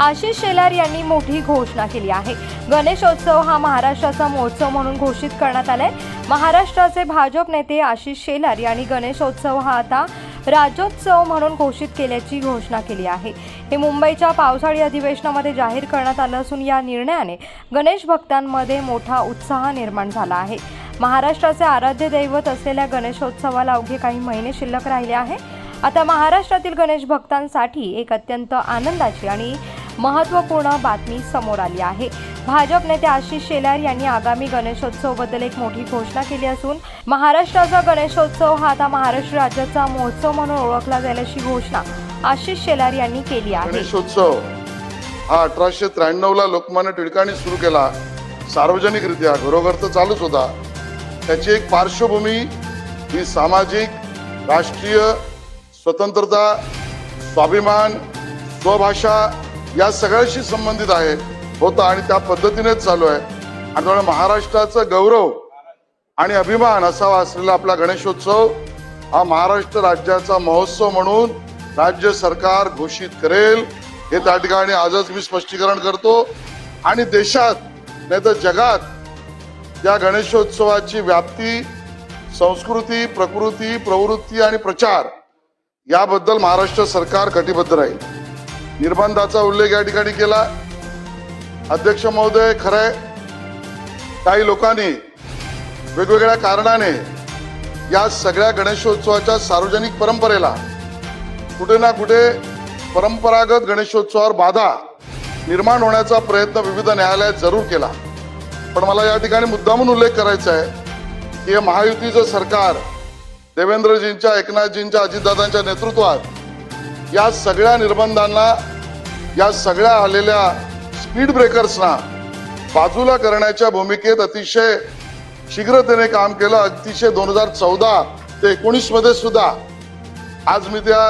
आशिष शेलार यांनी मोठी घोषणा केली आहे. गणेशोत्सव हा महाराष्ट्राचा महोत्सव म्हणून घोषित करण्यात आलाय. महाराष्ट्राचे भाजप नेते आशिष शेलार यांनी गणेशोत्सव हा आता राज्योत्सव म्हणून घोषित केल्याची घोषणा केली आहे. हे मुंबईच्या पावसाळी अधिवेशनामध्ये जाहीर करण्यात आलं असून या निर्णयाने गणेश भक्तांमध्ये मोठा उत्साह निर्माण झाला आहे. महाराष्ट्राचे आराध्य दैवत असलेल्या गणेशोत्सवाला अवघे काही महिने शिल्लक राहिले आहे. आता महाराष्ट्रातील गणेश भक्तांसाठी एक अत्यंत आनंदाची आणि महत्त्वपूर्ण बातमी समोर आली आहे. भाजप नेते आशिष शेलार यांनी आगामी गणेशोत्सवबद्दल एक मोठी घोषणा केली असून महाराष्ट्राचा गणेशोत्सव हा आता महाराष्ट्र राज्याचा महोत्सव म्हणून ओळखला जाईल अशी घोषणा आशिष शेलार यांनी केली आहे. गणेशोत्सव हा अठराशे त्र्याण्णव ला लोकमान्य टिळकांनी सुरू केला. सार्वजनिकरित्या घरोघर तर चालूच होता. त्याची एक पार्श्वभूमी ही सामाजिक राष्ट्रीय स्वतंत्रता स्वाभिमान स्वभाषा या सगळ्याशी संबंधित आहे होता आणि त्या पद्धतीनेच चालू आहे. आणि त्यामुळे महाराष्ट्राचं गौरव आणि अभिमान असावा असलेला आपला गणेशोत्सव हा महाराष्ट्र राज्याचा महोत्सव म्हणून राज्य सरकार घोषित करेल. हे त्या ठिकाणी आजच मी स्पष्टीकरण करतो. आणि देशात नाही तर जगात या गणेशोत्सवाची व्याप्ती संस्कृती प्रकृती प्रवृत्ती आणि प्रचार याबद्दल महाराष्ट्र सरकार कटिबद्ध राहील. निर्बंधाचा उल्लेख या ठिकाणी केला. अध्यक्ष महोदय खरंय. काही लोकांनी वेगवेगळ्या कारणाने या सगळ्या गणेशोत्सवाच्या सार्वजनिक परंपरेला कुठे ना कुठे परंपरागत गणेशोत्सवावर बाधा निर्माण होण्याचा प्रयत्न विविध न्यायालयात जरूर केला. पण मला या ठिकाणी मुद्दामून उल्लेख करायचा आहे की हे महायुतीचं सरकार देवेंद्रजींच्या एकनाथजींच्या अजितदादांच्या नेतृत्वात या सगळ्या निर्बंधांना या सगळ्या आलेल्या स्पीड ब्रेकर्सना बाजूला करण्याच्या भूमिकेत अतिशय शीघ्रतेने काम केलं. अतिशय दोन हजार चौदा ते एकोणीसमध्ये सुद्धा आज मी त्या